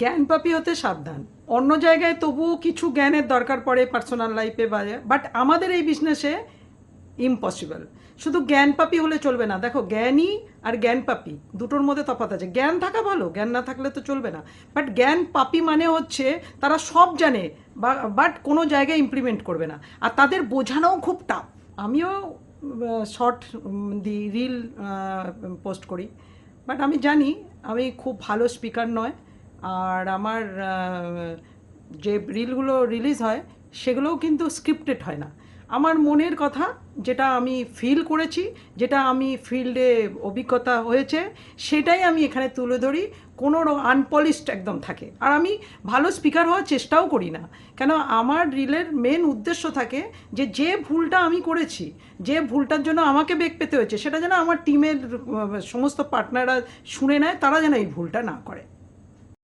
জ্ঞান পাপি হতে সাবধান। অন্য জায়গায় তবুও কিছু জ্ঞানের দরকার পড়ে পার্সোনাল লাইফে বাট আমাদের এই বিজনেসে ইম্পসিবল শুধু জ্ঞান পাপি হলে চলবে না। দেখো, জ্ঞানী আর জ্ঞান পাপি দুটোর মধ্যে তফাৎ আছে। জ্ঞান থাকা ভালো, জ্ঞান না থাকলে তো চলবে না। বাট জ্ঞান পাপি মানে হচ্ছে তারা সব জানে বাট কোনো জায়গায় ইমপ্লিমেন্ট করবে না। আর তাদের বোঝানোও খুব টাফ আমিও শর্ট দি রিল পোস্ট করি। বাট আমি জানি, আমি খুব ভালো স্পিকার নয়। আর আমার যে রিলগুলো রিলিজ হয়, সেগুলোও কিন্তু স্ক্রিপ্টেড হয় না। আমার মনের কথা, যেটা আমি ফিল করেছি, যেটা আমি ফিল্ডে অভিজ্ঞতা হয়েছে, সেটাই আমি এখানে তুলে ধরি। কোনো আনপলিশড একদম থাকে। আর আমি ভালো স্পিকার হওয়ার চেষ্টাও করি না। কেন, আমার রিলের মেন উদ্দেশ্য থাকে যে যে ভুলটা আমি করেছি, যে ভুলটার জন্য আমাকে বেগ পেতে হয়েছে, সেটা যেন আমার টিমের সমস্ত পার্টনাররা শুনে নেয়, তারা যেন এই ভুলটা না করে।